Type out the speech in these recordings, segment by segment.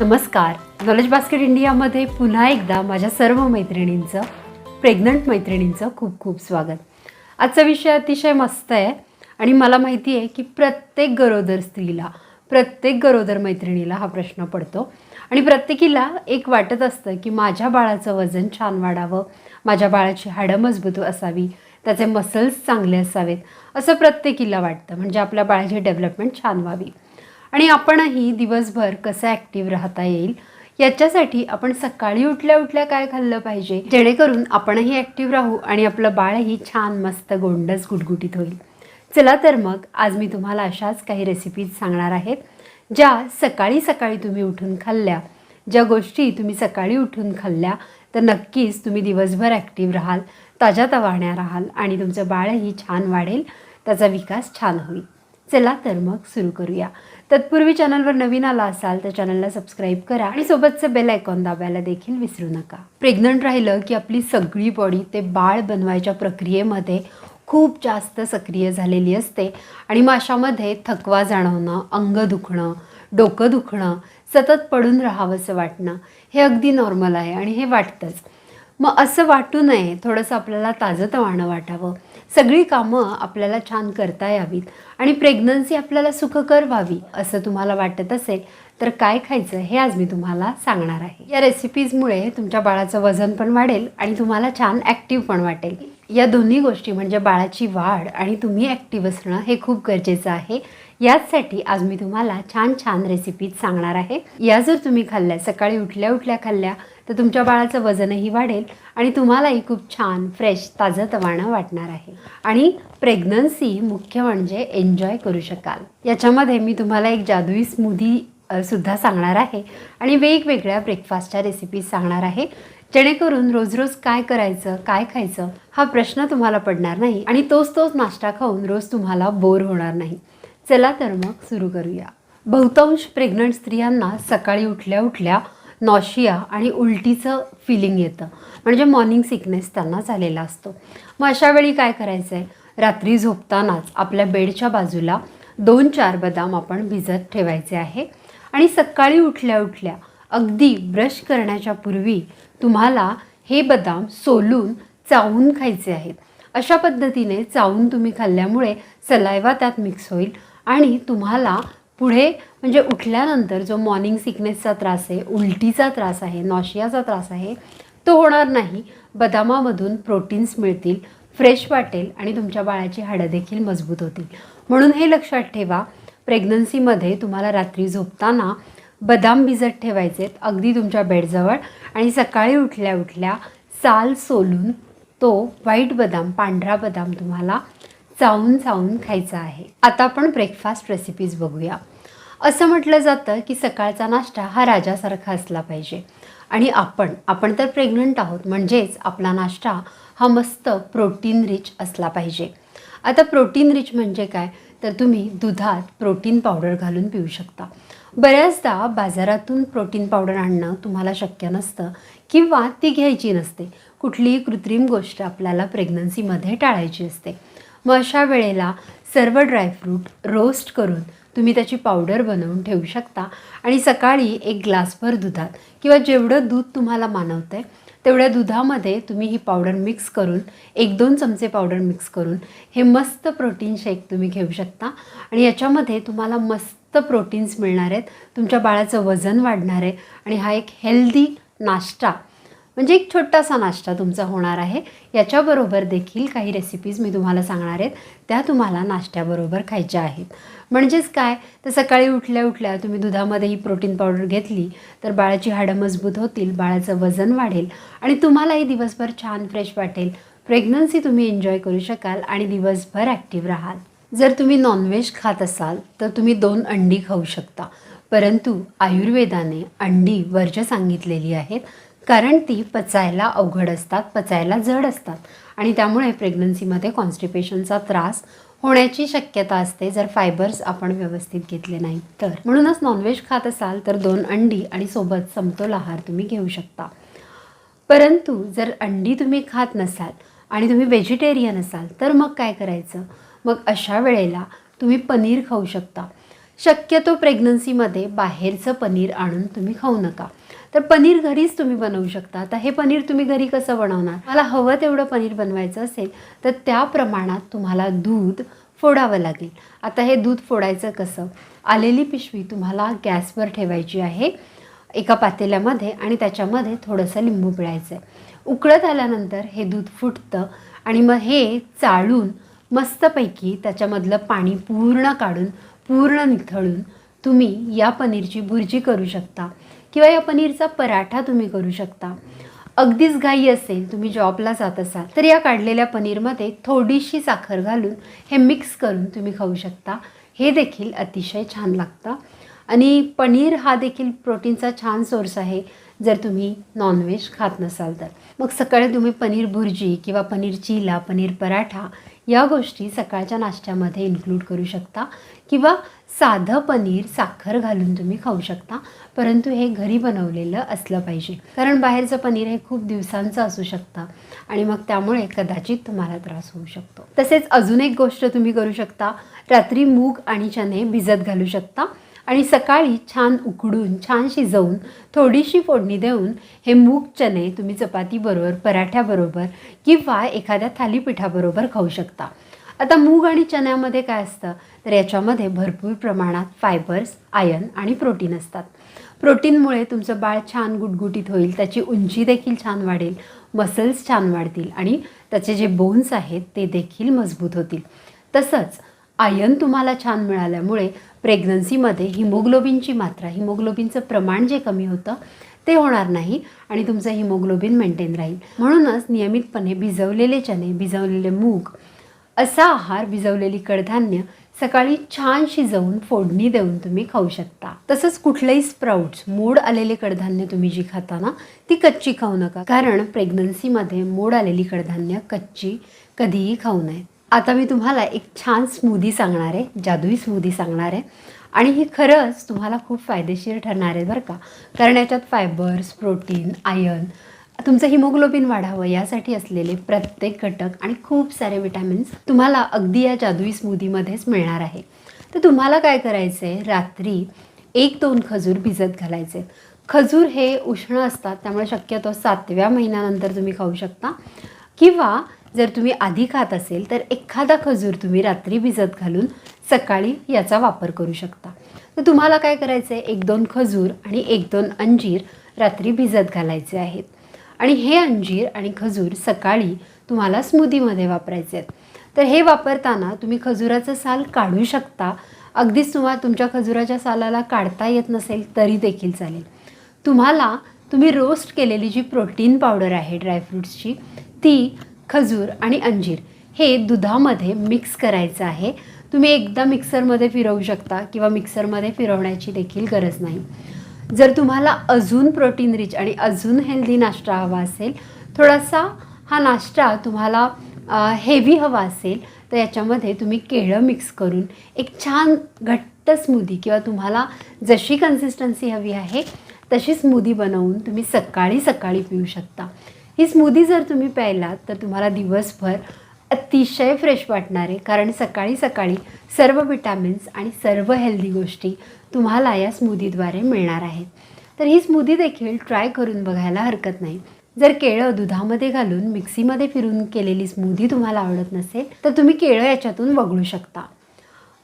नमस्कार. Knowledge basket इंडियामध्ये पुन्हा एकदा माझ्या सर्व मैत्रिणींचं प्रेग्नंट मैत्रिणींचं खूप खूप स्वागत. आजचा विषय अतिशय मस्त आहे आणि मला माहिती आहे की प्रत्येक गरोदर स्त्रीला प्रत्येक गरोदर मैत्रिणीला हा प्रश्न पडतो. आणि प्रत्येकीला एक वाटत असतं की माझ्या बाळाचं वजन छान वाढावं माझ्या बाळाची हाडं मजबूत असावी त्याचे मसल्स चांगले असावेत असं प्रत्येकीला वाटतं. म्हणजे आपल्या बाळाची डेव्हलपमेंट छान व्हावी. आणि आपणही दिवसभर कसं ॲक्टिव्ह राहता येईल याच्यासाठी आपण सकाळी उठल्या उठल्या काय खाल्लं पाहिजे जेणेकरून आपणही ॲक्टिव्ह राहू आणि आपलं बाळही छान मस्त गोंडस गुटगुटीत होईल. चला तर मग आज मी तुम्हाला अशाच काही रेसिपीज सांगणार आहेत ज्या सकाळी सकाळी तुम्ही उठून खाल्ल्या ज्या गोष्टी तुम्ही सकाळी उठून खाल्ल्या तर नक्कीच तुम्ही दिवसभर ॲक्टिव्ह राहाल ताज्या तवाण्या राहाल आणि तुमचं बाळही छान वाढेल त्याचा विकास छान होईल. चला तर मग सुरू करूया. तत्पूर्वी चॅनलवर नवीन आला असाल तर चॅनलला सबस्क्राईब करा आणि सोबतचं बेल आयकॉन दाबायला देखील विसरू नका. प्रेग्नंट राहिलं की आपली सगळी बॉडी ते बाळ बनवायच्या प्रक्रियेमध्ये खूप जास्त सक्रिय झालेली असते आणि मग अशामध्ये थकवा जाणवणं अंग दुखणं डोकं दुखणं सतत पडून राहावंसं वाटणं हे अगदी नॉर्मल आहे आणि हे वाटतंच. मग असं वाटू नये थोडंसं आपल्याला ताजंतवाणं वाटावं. सगळी कामं आपल्याला छान करता यावीत आणि प्रेग्नन्सी आपल्याला सुखकर व्हावी असं तुम्हाला वाटत असेल तर काय खायचं हे आज मी तुम्हाला सांगणार आहे. या रेसिपीजमुळे तुमच्या बाळाचं वजन पण वाढेल आणि तुम्हाला छान ॲक्टिव्ह पण वाटेल. या दोन्ही गोष्टी म्हणजे बाळाची वाढ आणि तुम्ही ॲक्टिव्ह असणं हे खूप गरजेचं आहे. याचसाठी आज मी तुम्हाला छान छान रेसिपीज सांगणार आहे. या जर तुम्ही खाल्ल्या सकाळी उठल्या उठल्या खाल्ल्या तर तुमच्या बाळाचं वजनही वाढेल आणि तुम्हालाही खूप छान फ्रेश ताजं तवाणं वाटणार आहे. आणि प्रेग्नन्सी मुख्य म्हणजे एन्जॉय करू शकाल. याच्यामध्ये मी तुम्हाला एक जादुई स्मूदी सुद्धा सांगणार आहे. आणि वेगवेगळ्या ब्रेकफास्टच्या रेसिपीज सांगणार आहे. जेणेकरून रोज रोज काय करायचं काय खायचं हा प्रश्न तुम्हाला पडणार नाही. आणि तोच तोच नाश्ता खाऊन रोज तुम्हाला बोर होणार नाही. चला तर मग सुरू करूया. बहुतांश प्रेग्नंट स्त्रियांना सकाळी उठल्या उठल्या नॉशिया आणि उलटीचं फिलिंग येतं. म्हणजे मॉर्निंग सिकनेस त्यांना झालेला असतो. मग अशा वेळी काय करायचं आहे रात्री झोपतानाच आपल्या बेडच्या बाजूला दोन चार बदाम आपण भिजत ठेवायचे आहे. आणि सकाळी उठल्या उठल्या अगदी ब्रश करण्याच्या पूर्वी तुम्हाला हे बदाम सोलून चावून खायचे आहेत. अशा पद्धतीने चावून तुम्ही खाल्ल्यामुळे सलायवा त्यात मिक्स होईल आणि तुम्हाला पुढे म्हणजे उठल्यानंतर जो मॉर्निंग सिकनेसचा त्रास आहे उलटीचा त्रास आहे नॉशियाचा त्रास आहे तो होणार नाही. बदामामधून प्रोटीन्स मिळतील फ्रेश वाटेल आणि तुमच्या बाळाची हाडं देखील मजबूत होतील. म्हणून हे लक्षात ठेवा प्रेग्नन्सीमध्ये तुम्हाला रात्री झोपताना बदाम भिजत ठेवायचेत अगदी तुमच्या बेडजवळ आणि सकाळी उठल्या उठल्या साल सोलून तो व्हाईट बदाम पांढरा बदाम तुम्हाला चावून चावून खायचा आहे. आता आपण ब्रेकफास्ट रेसिपीज बघूया. असं म्हटलं जातं की सकाळचा नाश्ता हा राजासारखा असला पाहिजे. आणि आपण आपण तर प्रेग्नंट आहोत म्हणजेच आपला नाश्ता हा मस्त प्रोटीन रिच असला पाहिजे. आता प्रोटीन रिच म्हणजे काय? तर तुम्ही दुधात प्रोटीन पावडर घालून पिऊ शकता. बऱ्याचदा बाजारातून प्रोटीन पावडर आणणं तुम्हाला शक्य नसतं किंवा ती घ्यायची नसते. कुठलीही कृत्रिम गोष्ट आपल्याला प्रेग्नन्सीमध्ये टाळायची असते. मग अशा वेळेला सर्व ड्रायफ्रूट रोस्ट करून तुम्ही त्याची पावडर बनवून ठेवू शकता. आणि सकाळी एक ग्लासभर दुधात किंवा जेवढं दूध तुम्हाला मानवतं आहे तेवढ्या दुधामध्ये तुम्ही ही पावडर मिक्स करून एक दोन चमचे पावडर मिक्स करून हे मस्त प्रोटीन शेक तुम्ही घेऊ शकता. आणि याच्यामध्ये तुम्हाला मस्त प्रोटीन्स मिळणार आहेत. तुमच्या बाळाचं वजन वाढणार आहे. आणि हा एक हेल्दी नाश्ता म्हणजे एक छोटासा नाश्ता तुमचा होणार आहे. याच्याबरोबर देखील काही रेसिपीज मी तुम्हाला सांगणार आहेत. त्या तुम्हाला नाश्त्याबरोबर खायच्या आहेत. म्हणजेच काय? तर सकाळी उठल्या उठल्या तुम्ही दुधामध्ये ही प्रोटीन पावडर घेतली तर बाळाची हाडं मजबूत होतील बाळाचं वजन वाढेल आणि तुम्हालाही दिवसभर छान फ्रेश वाटेल. प्रेग्नन्सी तुम्ही एन्जॉय करू शकाल आणि दिवसभर ॲक्टिव्ह राहाल. जर तुम्ही नॉनव्हेज खात असाल तर तुम्ही दोन अंडी खाऊ शकता. परंतु आयुर्वेदाने अंडी वर्ज सांगितलेली आहेत. कारण ती पचायला अवघड असतात पचायला जड असतात. आणि त्यामुळे प्रेग्नन्सीमध्ये कॉन्स्टिपेशनचा त्रास होण्याची शक्यता असते जर फायबर्स आपण व्यवस्थित घेतले नाहीत तर. म्हणूनच नॉनव्हेज खात असाल तर दोन अंडी आणि सोबत समतोल आहार तुम्ही घेऊ शकता. परंतु जर अंडी तुम्ही खात नसाल आणि तुम्ही व्हेजिटेरियन असाल तर मग काय करायचं? मग अशा वेळेला तुम्ही पनीर खाऊ शकता. शक्यतो प्रेग्नन्सीमध्ये बाहेरचं पनीर आणून तुम्ही खाऊ नका. तर पनीर घरीच तुम्ही बनवू शकता. आता हे पनीर तुम्ही घरी कसं बनवणार? मला हवं तेवढं पनीर बनवायचं असेल तर त्या प्रमाणात तुम्हाला दूध फोडावं लागेल. आता हे दूध फोडायचं कसं? आलेली पिशवी तुम्हाला गॅसवर ठेवायची आहे एका पातेल्यामध्ये आणि त्याच्यामध्ये थोडंसं लिंबू पिळायचं आहे. उकळत आल्यानंतर हे दूध फुटतं आणि मग हे चाळून मस्तपैकी त्याच्यामधलं पाणी पूर्ण काढून पूर्ण निथळून तुम्ही या पनीरची भुर्जी करू शकता. किंवा या पनीरचा पराठा तुम्ही करू शकता. अगदीच घाई असेल तुम्ही जॉबला जात असाल तर या काढलेल्या पनीरमध्ये थोडीशी साखर घालून हे मिक्स करून तुम्ही खाऊ शकता. हे देखील अतिशय छान लागतं. आणि पनीर हा देखील प्रोटीनचा छान सोर्स आहे जर तुम्ही नॉनव्हेज खात नसाल तर. मग सकाळी तुम्ही पनीर भुर्जी किंवा पनीर चिला पनीर पराठा या गोष्टी सकाळच्या नाश्त्यामध्ये इन्क्लूड करू शकता किंवा साधं पनीर साखर घालून तुम्ही खाऊ शकता. परंतु हे घरी बनवलेलं असलं पाहिजे. कारण बाहेरचं पनीर हे खूप दिवसांचं असू शकतं आणि मग त्यामुळे कदाचित तुम्हाला त्रास होऊ शकतो. तसेच अजून एक गोष्ट तुम्ही करू शकता. रात्री मूग आणि चणे भिजत घालू शकता. आणि सकाळी छान उकडून छान शिजवून थोडीशी फोडणी देऊन हे मूग चणे तुम्ही चपातीबरोबर पराठ्याबरोबर किंवा एखाद्या थालीपीठाबरोबर खाऊ शकता. आता मूग आणि चण्यामध्ये काय असतं? तर याच्यामध्ये भरपूर प्रमाणात फायबर्स आयर्न आणि प्रोटीन असतात. प्रोटीनमुळे तुमचं बाळ छान गुटगुटीत होईल त्याची उंची देखील छान वाढेल मसल्स छान वाढतील आणि त्याचे जे बोन्स आहेत ते देखील मजबूत होतील. तसंच आयन तुम्हाला छान मिळाल्यामुळे प्रेग्नन्सीमध्ये हिमोग्लोबिनची मात्रा हिमोग्लोबिनचं प्रमाण जे कमी होतं ते होणार नाही आणि तुमचं हिमोग्लोबिन मेंटेन राहील. म्हणूनच नियमितपणे भिजवलेले चणे भिजवलेले मूग असा आहार भिजवलेली कडधान्य सकाळी छान शिजवून फोडणी देऊन तुम्ही खाऊ शकता. तसंच कुठलंही स्प्राउट्स मोड आलेले कडधान्य तुम्ही जी खाता ना ती कच्ची खाऊ नका. कारण प्रेग्नन्सीमध्ये मोड आलेली कडधान्य कच्ची कधीही खाऊ नये. आता मी तुम्हाला एक छान स्मूदी सांगणार आहे जादुई स्मूदी सांगणार आहे. आणि ही खरंच तुम्हाला खूप फायदेशीर ठरणार आहे बरं का. कारण याच्यात फायबर्स प्रोटीन आयर्न तुमचं हिमोग्लोबिन वाढावं यासाठी असलेले प्रत्येक घटक आणि खूप सारे विटॅमिन्स तुम्हाला अगदी या जादुई स्मूदीमध्येच मिळणार आहे. तर तुम्हाला काय करायचं आहे रात्री एक दोन खजूर भिजत घालायचे. खजूर हे उष्ण असतात त्यामुळे शक्यतो सातव्या महिन्यानंतर तुम्ही खाऊ शकता. किंवा जर तुम्ही आधी खात असेल तर एखादा खजूर तुम्ही रात्री भिजत घालून सकाळी याचा वापर करू शकता. तर तुम्हाला काय करायचं आहे एक दोन खजूर आणि एक दोन अंजीर रात्री भिजत घालायचे आहेत. आणि हे अंजीर आणि खजूर सकाळी तुम्हाला स्मूदीमध्ये वापरायचे आहेत. तर हे वापरताना तुम्ही खजुराचं साल काढू शकता. अगदीच तुम्हाला तुमच्या खजुराच्या सालाला काढता येत नसेल तरी देखील चालेल. तुम्हाला तुम्ही रोस्ट केलेली जी प्रोटीन पावडर आहे ड्रायफ्रूट्सची ती खजूर आणि अंजीर हे दुधामध्ये मिक्स करायचं आहे. तुम्ही एकदा मिक्सरमध्ये फिरवू शकता किंवा मिक्सरमध्ये फिरवण्याची देखील गरज नाही. जर तुम्हाला अजून प्रोटीन रिच आणि अजून हेल्दी नाश्ता हवा असेल थोडासा हा नाश्ता तुम्हाला हेवी हवा असेल तर याच्यामध्ये तुम्ही केळं मिक्स करून एक छान घट्ट स्मूदी किंवा तुम्हाला जशी कन्सिस्टन्सी हवी आहे तशी स्मूदी बनवून तुम्ही सकाळी सकाळी पिऊ शकता. ही स्मूदी जर तुम्ही प्यायलात तर तुम्हाला दिवसभर अतिशय फ्रेश वाटणार आहे कारण सकाळी सकाळी सर्व विटॅमिन्स आणि सर्व हेल्दी गोष्टी तुम्हाला या स्मूदीद्वारे मिळणार आहेत. तर ही स्मूदी देखील ट्राय करून बघायला हरकत नाही. जर केळं दुधामध्ये घालून मिक्सीमध्ये फिरून केलेली स्मूदी तुम्हाला आवडत नसेल तर तुम्ही केळं याच्यातून वगळू शकता.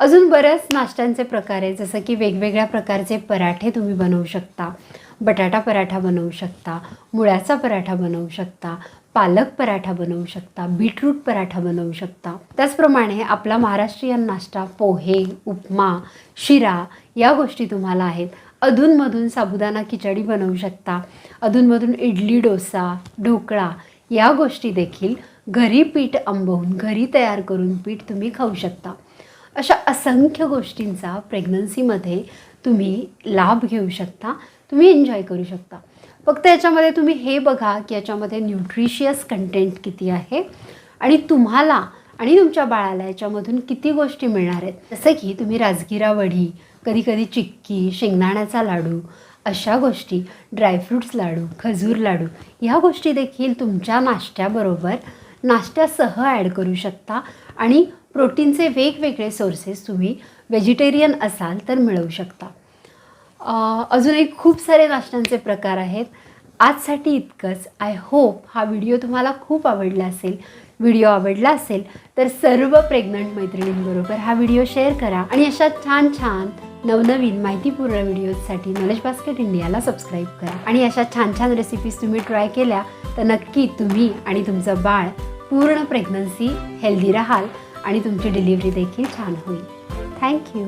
अजून बऱ्याच नाश्त्यांचे प्रकार आहेत जसं की वेगवेगळ्या प्रकारचे पराठे तुम्ही बनवू शकता. बटाटा पराठा बनवू शकता मुळ्याचा पराठा बनवू शकता पालक पराठा बनवू शकता बीटरूट पराठा बनवू शकता. त्याचप्रमाणे आपला महाराष्ट्रीयन नाश्ता पोहे उपमा शिरा या गोष्टी तुम्हाला आहेत. अधूनमधून साबुदाणा खिचडी बनवू शकता. अधूनमधून इडली डोसा ढोकळा या गोष्टी देखील घरी पीठ आंबवून घरी तयार करून पीठ तुम्ही खाऊ शकता. अशा असंख्य गोष्टींचा प्रेग्नन्सीमध्ये तुम्ही लाभ घेऊ शकता तुम्ही एन्जॉय करू शकता. फक्त याच्यामध्ये तुम्ही हे बघा की याच्यामध्ये न्यूट्रिशियस कंटेंट किती आहे आणि तुम्हाला आणि तुमच्या बाळाला याच्यामधून किती गोष्टी मिळणार आहेत. जसं की तुम्ही राजगिरा वडी कधीकधी चिक्की शेंगदाण्याचा लाडू अशा गोष्टी ड्रायफ्रूट्स लाडू खजूर लाडू ह्या गोष्टी देखील तुमच्या नाश्त्याबरोबर नाश्त्यासह ॲड करू शकता आणि प्रोटीनचे वेगवेगळे सोर्सेस तुम्ही व्हेजिटेरियन असाल तर मिळवू शकता. अजूनही खूप सारे नाश्त्यांचे प्रकार आहेत. आजसाठी इतकंच. आय होप हा व्हिडिओ तुम्हाला खूप आवडला असेल व्हिडिओ आवडला असेल तर सर्व प्रेग्नंट मैत्रिणींबरोबर हा व्हिडिओ शेअर करा आणि अशा छान छान नवनवीन माहितीपूर्ण व्हिडिओजसाठी नॉलेज बास्केट इंडियाला सबस्क्राईब करा. आणि अशा छान छान रेसिपीज तुम्ही ट्राय केल्या तर नक्की तुम्ही आणि तुमचं बाळ पूर्ण प्रेग्नन्सी हेल्दी राहाल. आणि तुमची डिलिव्हरी देखील छान होईल. थँक्यू